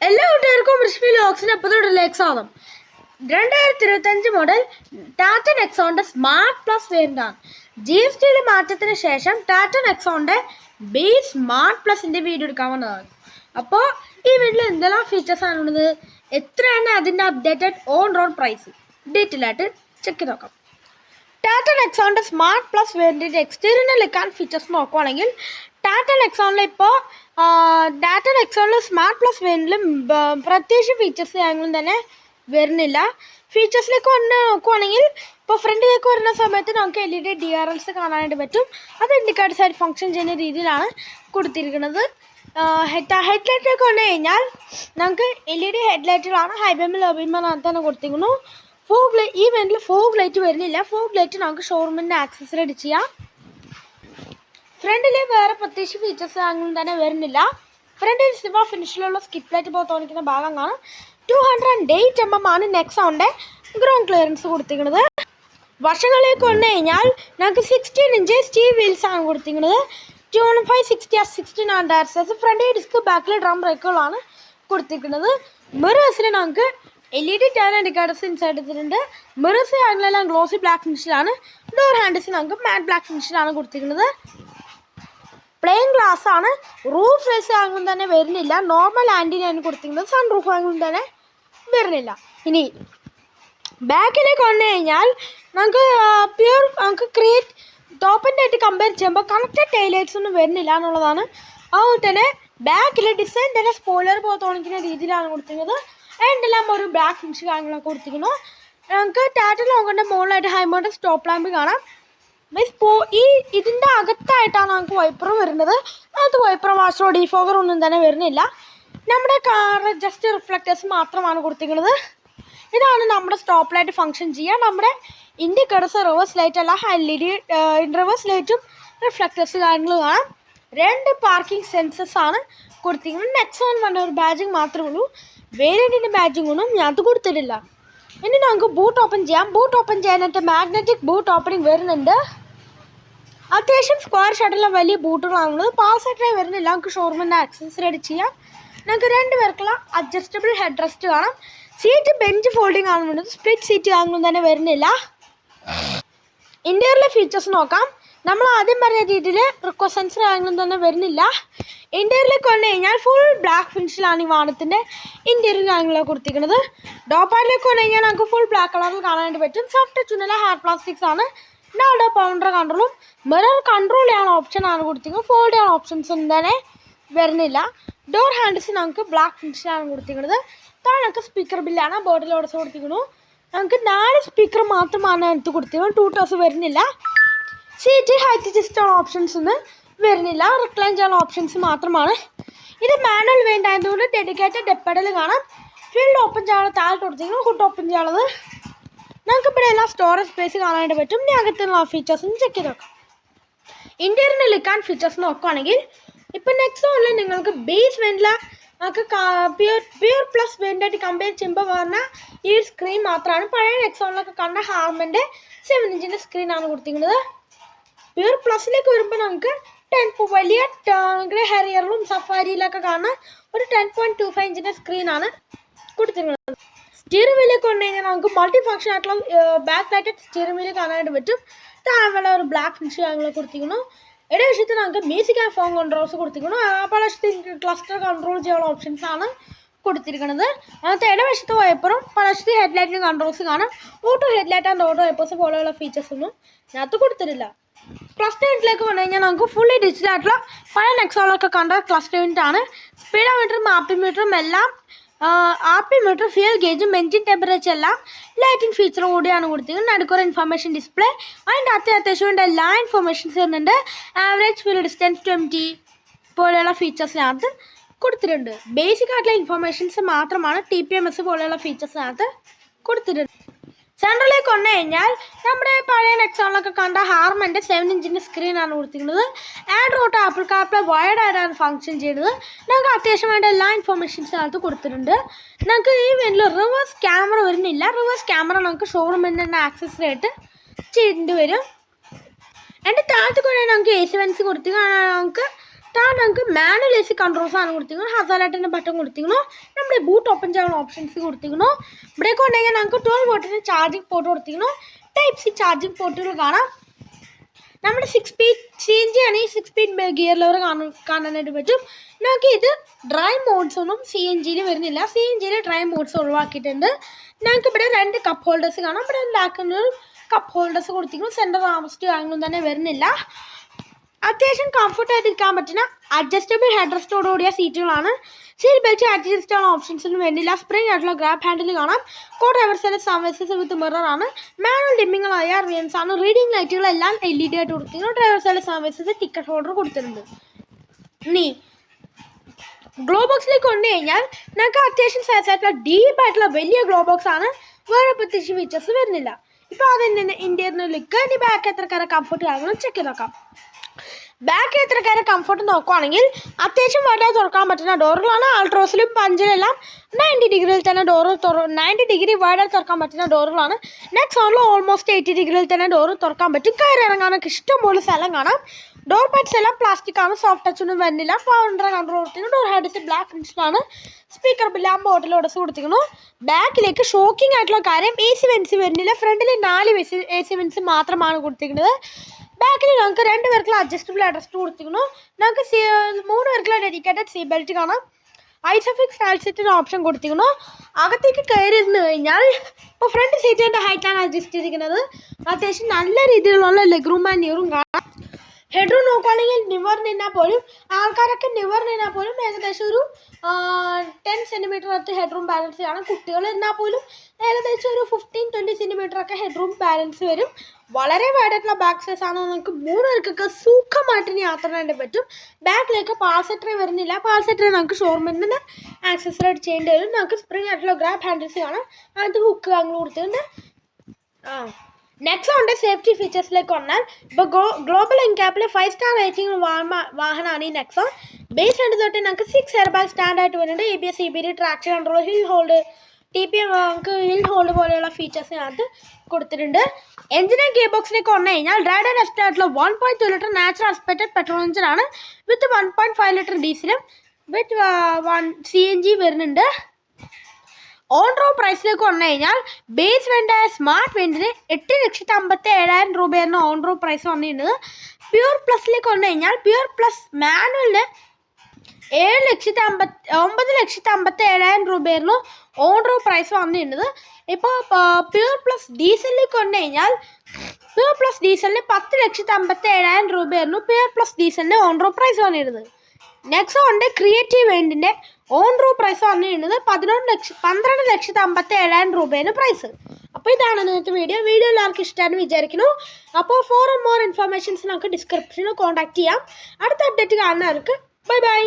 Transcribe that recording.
എല്ലാ കൂട്ടുകാർക്കും റിഷ്മി ലോക്സിന് എപ്പോഴും സ്വാഗതം രണ്ടായിരത്തി ഇരുപത്തഞ്ച് മോഡൽ ടാറ്റ നെക്സോണിന്റെ സ്മാർട്ട് പ്ലസ് വേരിയന്റാണ് ജി എസ് ടിയിലെ മാറ്റത്തിന് ശേഷം ടാറ്റ നെക്സോണിന്റെ ബി സ്മാർട്ട് പ്ലസിന്റെ വീഡിയോ എടുക്കാൻ വന്നതാണ്. അപ്പോൾ ഈ വീട്ടിൽ എന്തെല്ലാം ഫീച്ചേഴ്സ് ഉള്ളത്? എത്രയാണ് അതിന്റെ updated on road price detail ആയിട്ട് ചെക്ക് നോക്കാം. ടാറ്റ നെക്സോണിന്റെ സ്മാർട്ട് പ്ലസ് വേരിയന്റിന്റെ എക്സ്റ്റീരിയറിൽ ലെക്കാൻ ഫീച്ചേഴ്സ് നോക്കുവാണെങ്കിൽ ടാറ്റ നെക്സോണിൽ ഇപ്പോൾ ടാറ്റ നെക്സോണിൽ സ്മാർട്ട് പ്ലസ് വേണിലും പ്രത്യേകിച്ച് ഫീച്ചേഴ്സ് കാര്യങ്ങളും തന്നെ വരുന്നില്ല. ഫീച്ചേഴ്സിലേക്ക് വന്ന് നോക്കുവാണെങ്കിൽ ഇപ്പോൾ ഫ്രണ്ടിലേക്ക് വരുന്ന സമയത്ത് നമുക്ക് L E D D R Ls കാണാനായിട്ട് പറ്റും. അത് ഇൻഡിക്കേറ്റേഴ്സ് ആയിട്ട് ഫങ്ഷൻ ചെയ്യുന്ന രീതിയിലാണ് കൊടുത്തിരിക്കുന്നത്. ഹെഡ് ഹെഡ്ലൈറ്റിലേക്ക് വന്നു കഴിഞ്ഞാൽ നമുക്ക് എൽ ഇ ഡി ഹെഡ്ലൈറ്റുകളാണ് ഹൈബീമിൽ ലോബിമെന്നാണ് തന്നെ കൊടുത്തിരിക്കുന്നു. ഫോഗ് ലൈറ്റ് ഈ വെന്റിൽ ഫോഗ് ലൈറ്റ് വരുന്നില്ല. ഫോഗ് ലൈറ്റ് നമുക്ക് ഷോറൂമിന്റെ ആക്സസറി അടിച്ച് ചെയ്യാം. ഫ്രണ്ടിൽ വേറെ പ്രത്യേകിച്ച് ഫീച്ചേഴ്സ് അങ്ങനെ തന്നെ വരുന്നില്ല. ഫ്രണ്ടിൽ സിമ ഫിനിഷിലുള്ള സ്കിപ്പ് ലൈറ്റ് പോലെ തോന്നിക്കുന്ന ഭാഗം കാണും two hundred eight M M ആണ് നെക്സോണിന്റെ ഗ്രൗണ്ട് ക്ലിയറൻസ് കൊടുത്തിരിക്കുന്നത്. വർഷങ്ങളിലേക്ക് വന്നു കഴിഞ്ഞാൽ ഞങ്ങൾക്ക് സിക്സ്റ്റീൻ ഇഞ്ച് സ്റ്റീവ് വീൽസ് ആണ് കൊടുത്തിരിക്കുന്നത്. Two one five sixty R sixteen nine ആർസസ് front disc ബാക്കിൽ ഡ്രം ബ്രേക്കുകളാണ് കൊടുത്തിരിക്കുന്നത്. മിറേഴ്സിന് നമുക്ക് L E D turn indicators inside എടുത്തിട്ടുണ്ട് മിറേഴ്സ് ആണെങ്കിലെല്ലാം ഗ്ലോസി ബ്ലാക്ക് ഫിനിഷിലാണ് ഡോർ ഹാൻഡിൽസ് നമുക്ക് മാറ്റ് ബ്ലാക്ക് ഫിനിഷിലാണ് കൊടുത്തിരിക്കുന്നത്. പ്ലെയിൻ ഗ്ലാസ് ആണ്. റൂഫ് ഫേസ് ആംഗിളും തന്നെ വരുന്നില്ല. നോർമൽ ആന്റിനാണ് കൊടുത്തിരിക്കുന്നത്. സൺ റൂഫ് ആംഗിളും തന്നെ വരുന്നില്ല. ഇനി ബാക്കിലേക്ക് വന്നു കഴിഞ്ഞാൽ നമുക്ക് പ്യൂർ നമുക്ക് ക്രിയേറ്റ് ടോപ്പിന്റെ ആയിട്ട് കമ്പയർ ചെയ്യുമ്പോൾ കണക്റ്റഡ് ടൈലൈറ്റ്സ് ഒന്നും വരുന്നില്ല എന്നുള്ളതാണ്. അതുപോലെ തന്നെ ബാക്കിൽ ഡിസൈൻ തന്നെ സ്പോയിലർ പോലെ തോന്നിക്കുന്ന രീതിയിലാണ് കൊടുത്തിരിക്കുന്നത്. അതിന്റെല്ലാം ഒരു ബ്ലാക്ക് ഫിനിഷ് കാര്യങ്ങളൊക്കെ കൊടുത്തിരിക്കുന്നു. നമുക്ക് ടാറ്റ ലോങ്ങിന്റെ മുകളിലായിട്ട് ഹൈമോണ്ട് സ്റ്റോപ്പ് ലാമ്പ് കാണാം. മീൻസ് പോ ഈ ഇതിന്റെ അകത്തായിട്ടാണ് നമുക്ക് വൈപ്പർ വരുന്നത്. അത് വൈപ്പർ വാഷറോ ഡിഫോഗർ ഒന്നും തന്നെ വരുന്നില്ല. നമ്മുടെ കാർ ജസ്റ്റ് റിഫ്ലക്റ്റേഴ്സ് മാത്രമാണ് കൊടുത്തിരിക്കുന്നത്. ഇതാണ് നമ്മുടെ സ്റ്റോപ്പ് ലൈറ്റ് ഫങ്ഷൻ ചെയ്യുക. നമ്മുടെ ഇൻഡിക്കേറ്റർസ് റിവേഴ്സ് ലൈറ്റ് അല്ല എൽ ഇ ഡി റിവേഴ്സ് ലൈറ്റും റിഫ്ലക്റ്റേഴ്സ് കാര്യങ്ങളും കാണാം. രണ്ട് പാർക്കിംഗ് സെൻസസ് ആണ് കൊടുത്തിരിക്കുന്നത്. നെക്സോൺ പറഞ്ഞ ഒരു ബാജിങ് മാത്രമേ ഉള്ളൂ. വേരിയന്റിന്റെ ബാജിങ് ഒന്നും ഞാൻ അത് കൊടുത്തിട്ടില്ല. ഇനി നമുക്ക് ബൂട്ട് ഓപ്പൺ ചെയ്യാം. ബൂട്ട് ഓപ്പൺ ചെയ്യാനായിട്ട് മാഗ്നറ്റിക് ബൂട്ട് ഓപ്പണിംഗ് വരുന്നുണ്ട്. അത്യാവശ്യം സ്ക്വയർ ഷട്ടിലെ വലിയ ബൂട്ടുകളാണുള്ളത് പവർ സെറ്റായി വരുന്നില്ല. നമുക്ക് ഷോർമിന്റെ ആക്സസറി ചെയ്യാം. നമുക്ക് രണ്ട് പേർക്കുള്ള അഡ്ജസ്റ്റബിൾ ഹെഡ് റെസ്റ്റ് കാണാം. സീറ്റ് ബെഞ്ച് ഫോൾഡിംഗ് ആണ് വേണ്ടത് സ്പ്ലിറ്റ് സീറ്റ് ആണെന്നും തന്നെ വരുന്നില്ല. ഇന്റീരിയറിലെ ഫീച്ചേഴ്സ് നോക്കാം. നമ്മൾ ആദ്യം പറഞ്ഞ രീതിയിൽ റിക്കോസൻസ് ആണെങ്കിലും തന്നെ വരുന്നില്ല. ഇന്റീരിയറിലേക്ക് വന്നു കഴിഞ്ഞാൽ ഫുൾ ബ്ലാക്ക് ഫിനിഷിലാണ് ഈ വാണത്തിന്റെ ഇന്റീരിയർ ആംഗിളൊക്കെ കൊടുത്തിരിക്കുന്നത്. ഡോപ്പാറിലേക്ക് വന്നു കഴിഞ്ഞാൽ നമുക്ക് ഫുൾ ബ്ലാക്ക് കളറിൽ കാണാനായിട്ട് പറ്റും. സോഫ്റ്റ് ചുന്നല ഹാർഡ് പ്ലാസ്റ്റിക്സ് ആണ്. ഡാഡോ പൗണ്ടർ കൺട്രോളും മിറർ കൺട്രോൾ ചെയ്യാൻ ഓപ്ഷൻ ആണ് കൊടുത്തിരിക്കുന്നത്. ഫോൾഡ് ചെയ്യാൻ ഓപ്ഷൻസ് ഒന്നും തന്നെ വരുന്നില്ല. ഡോർ ഹാൻഡിൽസ് നമുക്ക് ബ്ലാക്ക് ഫിനിഷിലാണ് കൊടുത്തിരിക്കുന്നത്. താഴെ നമുക്ക് സ്പീക്കർ ബില്ലാണ് ബോർഡിൽ ഓർഡർ കൊടുത്തിരിക്കുന്നു. നമുക്ക് നാല് സ്പീക്കർ മാത്രമാണ് അടുത്ത് കൊടുത്തിരിക്കുന്നത്. ടൂ ടോസ് വരുന്നില്ല. സീറ്റ് ഹൈറ്റ് അഡ്ജസ്റ്റ് ഓപ്ഷൻസ് ഒന്നും വരുന്നില്ല. റിക്ലൈൻ ചെയ്യാൻ ഓപ്ഷൻസ് മാത്രമാണ്. ഇത് മാനുവൽ വേണ്ടായതുകൊണ്ട് ഡെഡിക്കേറ്റഡ് ഡെപ്പഡൽ കാണാം. ഫീൽഡ് ഓപ്പൺ ചെയ്യാനുള്ള താഴെ കൊടുത്തിരിക്കുന്നു. ഹുഡ് ഓപ്പൺ ചെയ്യാനുള്ളത്. നമുക്ക് ഇവിടെ എല്ലാം സ്റ്റോറേജ് സ്പേസ് കാണാനായിട്ട് പറ്റും. ഇനി അകത്തുള്ള ഫീച്ചേഴ്സും ചെക്ക് ചെയ്ത് നോക്കാം. ഇന്റീരിയറിന് ലിക്കാൻ ഫീച്ചേഴ്സ് നോക്കുകയാണെങ്കിൽ ഇപ്പം നെക്സ്റ്റ് ഓണിൽ നിങ്ങൾക്ക് ബേസ് വെന്റില നമുക്ക് പ്യൂർ പ്യൂർ പ്ലസ് വെന്റായിട്ട് കമ്പയർ ചെയ്യുമ്പോൾ പറഞ്ഞാൽ ഈ സ്ക്രീൻ മാത്രമാണ്. പഴയ നെക്സോണിലൊക്കെ കണ്ട ഹാർമന്റെ സെവൻ ഇഞ്ചിന്റെ സ്ക്രീനാണ് കൊടുത്തിരിക്കുന്നത്. പ്യൂർ പ്ലസ്സിലേക്ക് വരുമ്പോൾ നമുക്ക് ടെൻ വലിയ ഹെറിയറിലും സഫാരിയിലൊക്കെ കാണാൻ ഒരു ടെൻ പോയിന്റ് ടു ഫൈവ് ഇഞ്ചിന്റെ സ്ക്രീനാണ് കൊടുത്തിരിക്കുന്നത് സ്റ്റിയറിംഗ് വീലൊക്കെ വന്നു കഴിഞ്ഞാൽ നമുക്ക് മൾട്ടി ഫംഗ്ഷൻ ആയിട്ടുള്ള ബാക്ക് ലൈറ്റഡ് സ്റ്റിയറിംഗ് വീൽ കാണാനായിട്ട് പറ്റും. താഴെ ഒരു ബ്ലാക്ക് ഫിനിഷ് കാര്യങ്ങൾ കൊടുത്തിരിക്കുന്നു. ഇട വിഷയത്തിൽ നമുക്ക് മ്യൂസിക് ആൻഡ് ഫോൺ കൺട്രോൾസ് കൊടുത്തിരിക്കുന്നു. ആ പല ക്ലസ്റ്റർ കൺട്രോൾ ചെയ്യാനുള്ള ഓപ്ഷൻസ് ആണ് കൊടുത്തിരിക്കുന്നത്. അതിനകത്ത് ഇടവശത്ത് വൈപ്പറും ഹെഡ് ഹെഡ്ലൈറ്റിനും കൺട്രോൾസ് കാണാം. Auto headlight and auto wipers പോലെയുള്ള ഫീച്ചേഴ്സ് ഒന്നും ഇതിനകത്ത് കൊടുത്തിട്ടില്ല. ക്ലസ്റ്റർ യൂണിറ്റിലേക്ക് വന്നു കഴിഞ്ഞാൽ നമുക്ക് ഫുള്ളി ഡിജിറ്റൽ ആയിട്ടുള്ള പഴയ നെക്സോളൊക്കെ കണ്ട ക്ലസ്റ്റർ യൂണിറ്റ് ആണ്. സ്പീഡോമീറ്ററും ആപ്പിമീറ്ററും എല്ലാം ആപ്പിമീറ്റർ ഫ്യൂൽ ഗേജും എഞ്ചിൻ ടെമ്പറേച്ചർ എല്ലാം ലൈറ്റിംഗ് ഫീച്ചറും കൂടിയാണ് കൊടുത്തിരിക്കുന്നത്. നടുക്കൊരു ഇൻഫർമേഷൻ ഡിസ്പ്ലേ അതിന്റെ അത്യ അത്യാവശ്യം വേണ്ട എല്ലാ ഇൻഫർമേഷൻസ് വരുന്നുണ്ട്. ആവറേജ് ഫ്യൂൽ ഡിസ്റ്റൻസ് ട്വന്റി പോലെയുള്ള ഫീച്ചേഴ്സിനകത്ത് കൊടുത്തിട്ടുണ്ട്. ബേസിക് ആയിട്ടുള്ള ഇൻഫർമേഷൻസ് മാത്രമാണ് ടി പി എം എസ് പോലെയുള്ള ഫീച്ചേഴ്സിനകത്ത് കൊടുത്തിട്ടുണ്ട്. സെൻട്രലിലേക്ക് വന്നു കഴിഞ്ഞാൽ നമ്മുടെ പഴയ നെക്സോണിലൊക്കെ കണ്ട ഹാർമന്റെ സെവൻ ഇഞ്ചിന്റെ സ്ക്രീനാണ് കൊടുത്തിരിക്കുന്നത്. ആൻഡ്രോട്ട് ആപ്പിൾ കാർപ്ലേ വയർഡ് ആയിട്ടാണ് ഫങ്ഷൻ ചെയ്യുന്നത്. നമുക്ക് അത്യാവശ്യം വേണ്ട എല്ലാ ഇൻഫോർമേഷൻസും അതിനകത്ത് കൊടുത്തിട്ടുണ്ട്. നമുക്ക് ഈ വേണ്ടിൽ റിവേഴ്സ് ക്യാമറ വരുന്നില്ല. റിവേഴ്സ് ക്യാമറ നമുക്ക് ഷോറൂമിൽ തന്നെ ആക്സസ് ആയിട്ട് ചെയ്യേണ്ടി വരും. എന്റെ താഴത്ത് കൂടെ നമുക്ക് എ സി വെൻസ് കൊടുത്ത് നമുക്ക് താഴെ നമുക്ക് മാനുവൽ എ സി കൺട്രോൾസ് ആണ് കൊടുത്തിരിക്കുന്നത് ഹസാലായിട്ടിന്റെ ബട്ടൺ കൊടുത്തിരിക്കുന്നു. നമ്മുടെ ബൂട്ട് ഓപ്പൺ ചെയ്യാനുള്ള ഓപ്ഷൻസ് കൊടുത്തിരിക്കുന്നു. ഇവിടേക്ക് ഉണ്ടെങ്കിൽ നമുക്ക് ട്വൽവ് വോട്ടിന്റെ ചാർജിങ് പോർട്ട് കൊടുത്തിരിക്കുന്നു. ടൈപ്പ് സി ചാർജിങ് പോർട്ടുകൾ കാണാം. നമ്മുടെ six speed C N six speed gear lever കാണാൻ കാണാനായിട്ട് പറ്റും. നമുക്ക് ഇത് ഡ്രൈ മോഡ്സ് ഒന്നും സി എൻ ജിയിൽ വരുന്നില്ല. സി എൻ ജിയിൽ ഡ്രൈ മോഡ്സ് ഒഴിവാക്കിയിട്ടുണ്ട്. ഞങ്ങൾക്ക് ഇവിടെ രണ്ട് കപ്പ് ഹോൾഡേഴ്സ് കാണാം. ഇവിടെ ലാക്കുന്ന കപ്പ് ഹോൾഡേഴ്സ് കൊടുത്തിരിക്കുന്നു. സെന്റർ ആമസ്റ്റ് കാര്യങ്ങളൊന്നും തന്നെ വരുന്നില്ല. അത്യാവശ്യം കംഫർട്ടായിട്ട് ഇരിക്കാൻ പറ്റുന്ന അഡ്ജസ്റ്റബിൾ ഹെഡ് റെസ്റ്റോടുകൂടിയ സീറ്റുകളാണ് സീറ്റ് ബെൽറ്റ് അഡ്ജസ്റ്റ് ചെയ്യാൻ ഓപ്ഷൻസ് ഒന്നും വരുന്നില്ല. സ്പ്രിംഗ് ആയിട്ടുള്ള ഗ്രാബ് ഹാൻഡിൽ കാണാം. കോ ഡ്രൈവർ സൈഡ് സർവീസസ് വിത്ത് മിറർ ആണ്. മാനുവൽ ഡിമ്മിങ്ങുകളായ റിയൻസ് ആണ്. റീഡിംഗ് ലൈറ്റുകളെല്ലാം എൽ ഇ ഡി ആയിട്ട് കൊടുത്തിരുന്നു ഡ്രൈവർ സൈഡ് സർവീസസ് ടിക്കറ്റ് ഹോൾഡർ കൊടുത്തിട്ടുണ്ട്. ഇനി ഗ്ലോ ബോക്സിലേക്ക് കൊണ്ടു കഴിഞ്ഞാൽ നിങ്ങൾക്ക് അത്യാവശ്യം സൈസ് ആയിട്ടുള്ള ഡീപ്പ് ആയിട്ടുള്ള വലിയ ഗ്ലോ ബോക്സ് ആണ്. വേറെ പ്രത്യേകിച്ച് ഫീച്ചേഴ്സ് വരുന്നില്ല. ഇപ്പോൾ അതിന്റെ ഇന്ത്യയിൽ ലുക്ക് ഇനി ബാക്ക് എത്രക്കാരെ കംഫർട്ട് കാര്യങ്ങളും ചെക്ക് ചെയ്ത് നോക്കാം. ബാക്ക് എത്രക്കാരെ കംഫർട്ട് നോക്കുവാണെങ്കിൽ അത്യാവശ്യം വളരെ തുറക്കാൻ പറ്റുന്ന ഡോറുകളാണ്. ആൾട്രോസിലും പഞ്ചിലെല്ലാം നയന്റി ഡിഗ്രിയിൽ തന്നെ ഡോറ് തുറ നയന്റി ഡിഗ്രി വൈഡ് തുറക്കാൻ പറ്റുന്ന ഡോറുകളാണ്. നെക്സ്റ്റ് ഓണിൽ ഓൾമോസ്റ്റ് എയ്റ്റി ഡിഗ്രിയിൽ തന്നെ ഡോറ് തുറക്കാൻ പറ്റും. കയറി ഇറങ്ങാനൊക്കെ ഇഷ്ടംപോലെ സ്ഥലം കാണാം. ഡോർ പാഡ്സ് എല്ലാം പ്ലാസ്റ്റിക് ആണ്. സോഫ്റ്റ് ടച്ച് ഒന്നും വരുന്നില്ല ഫൗണ്ടർ കൺട്രോൾ കൊടുത്തിരുന്നു ഡോർ ഹെഡ്സ് ബ്ലാക്ക് ഫിനിഷിലാണ് സ്പീക്കർ ബില്ലാം ബോട്ടിൽ ഉടച്ച് കൊടുത്തിരിക്കുന്നു. ബാക്കിലേക്ക് ഷോക്കിംഗ് ആയിട്ടുള്ള കാര്യം എ സി വെൻസ് വരുന്നില്ല ഫ്രണ്ടിൽ നാല് എ സി വെൻസ് മാത്രമാണ് കൊടുത്തിരിക്കുന്നത്. ബാക്കിൽ നമുക്ക് രണ്ട് പേർക്കുള്ള അഡ്ജസ്റ്റബിൾ അഡ്രസ്റ്റ് കൊടുത്തിരിക്കുന്നു. നമുക്ക് മൂന്ന് പേർക്കുള്ള ഡെഡിക്കേറ്റഡ് സീ ബെൽറ്റ് കാണാം. ഐസഫിക്സ് ഹാൽസെറ്റിന് ഓപ്ഷൻ കൊടുത്തിരിക്കുന്നു. അകത്തേക്ക് കയറി ഇരുന്ന് കഴിഞ്ഞാൽ ഇപ്പോൾ ഫ്രണ്ട് സീറ്റിന്റെ ഹൈറ്റാണ് അഡ്ജസ്റ്റ് ചെയ്തിരിക്കുന്നത്. അത്യാവശ്യം നല്ല രീതിയിലുള്ള ലെഗ് റൂം ആൻഡ് നീറും കാണാം. ഹെഡ് റൂം നോക്കുകയാണെങ്കിൽ നിവർ നിന്നാൽ പോലും ആൾക്കാരൊക്കെ നിവർ നിന്നാൽ പോലും ഏകദേശം ഒരു ടെൻ സെന്റിമീറ്റർ അടുത്ത് ഹെഡ്റൂം ബാലൻസ് കാണും. കുട്ടികൾ എന്നാൽ പോലും ഏകദേശം ഒരു ഫിഫ്റ്റീൻ ട്വന്റി സെന്റിമീറ്റർ ഒക്കെ ഹെഡ്റൂം ബാലൻസ് വരും. വളരെ വൈഡായിട്ടുള്ള ബാക്ക് സൈസ് ആണ് നമുക്ക് മൂന്ന് പേർക്കൊക്കെ സുഖമായിട്ട് ഇനി യാത്ര ചെയ്യാൻ പറ്റും. ബാക്കിലേക്ക് പാൽസെറ്ററി വരുന്നില്ല. പാൽസെറ്ററി നമുക്ക് ഷോറൂമിൽ നിന്ന് ആക്സസറൈഡ് ചെയ്യേണ്ടി വരും. നമുക്ക് സ്പ്രിംഗ് ആയിട്ടുള്ള ഗ്രാബ് ഹാൻഡിൽസ് കാണാം. അത് ഹുക്ക് അങ്ങ് കൊടുത്തിട്ടുണ്ട്. ആ. നെക്സോണിന്റെ സേഫ്റ്റി ഫീച്ചേഴ്സിലേക്ക് വന്നാൽ ഇപ്പോൾ ഗ്ലോബൽ എൻക്യാപ്പിൽ ഫൈവ് സ്റ്റാർ റേറ്റിംഗ് വാഹനമാണ് ഈ നെക്സോൺ ബേസ് രണ്ട് തൊട്ട് നമുക്ക് സിക്സ് എയർ ബാഗ് സ്റ്റാൻഡ് ആയിട്ട് വരുന്നുണ്ട്. A B S E B D traction control hill hold T P M നമുക്ക് ഹിൽ ഹോൾഡ് പോലെയുള്ള ഫീച്ചേഴ്സ് ഇതിനകത്ത് കൊടുത്തിട്ടുണ്ട്. എഞ്ചിൻ ഗിയർ ബോക്സിലേക്ക് വന്നു കഴിഞ്ഞാൽ ഡ്രൈഡ് ആൻഡ് എസ്റ്റ് ആയിട്ടുള്ള one point two litre natural aspirated petrol എഞ്ചിനാണ് with one point five litre ഡീസലും with one C N G വരുന്നുണ്ട്. ഓൺ റോ പ്രൈസിലേക്ക് വന്നു കഴിഞ്ഞാൽ ബേസ് വെന്റായ സ്മാർട്ട് വെന്റിന് എട്ട് ലക്ഷത്തി അമ്പത്തി ഏഴായിരം രൂപയായിരുന്നു ഓൺ റോ പ്രൈസ് വന്നിരുന്നത്. പ്യൂർ പ്ലസിലേക്ക് വന്നു കഴിഞ്ഞാൽ പ്യൂർ പ്ലസ് മാനുവലിന് ഏഴ് ലക്ഷത്തി അമ്പത്തി ഒമ്പത് ലക്ഷത്തി അമ്പത്തി ഏഴായിരം രൂപയായിരുന്നു ഓൺ റോ പ്രൈസ് വന്നിരുന്നത്. ഇപ്പോൾ പ്യൂർ പ്ലസ് ഡീസലിലേക്ക് വന്നു കഴിഞ്ഞാൽ പ്യൂർ പ്ലസ് ഡീസലിന് പത്ത് ലക്ഷത്തി അമ്പത്തി ഏഴായിരം രൂപയായിരുന്നു പ്യൂർ പ്ലസ് ഡീസലിന് ഓൺ റോ പ്രൈസ് വന്നിരുന്നത്. നെക്സ്റ്റ് ഉണ്ട് ക്രിയേറ്റീവ് വേണ്ടിന്റെ ഓൺ റോ പ്രൈസ് വന്നിരുന്നത് പതിനൊന്ന് ലക്ഷം പന്ത്രണ്ട് ലക്ഷത്തി അമ്പത്തി ഏഴായിരം രൂപയാണ് പ്രൈസ് അപ്പോൾ ഇതാണ് ഇന്നത്തെ വീഡിയോ വീഡിയോ എല്ലാവർക്കും ഇഷ്ടമാണെന്ന് വിചാരിക്കുന്നു. അപ്പോൾ ഫോർ മോർ ഇൻഫർമേഷൻസ് നമുക്ക് ഡിസ്ക്രിപ്ഷനിൽ കോൺടാക്ട് ചെയ്യാം. അടുത്ത അപ്ഡേറ്റ് കാണുന്നവർക്ക് ബൈ ബൈ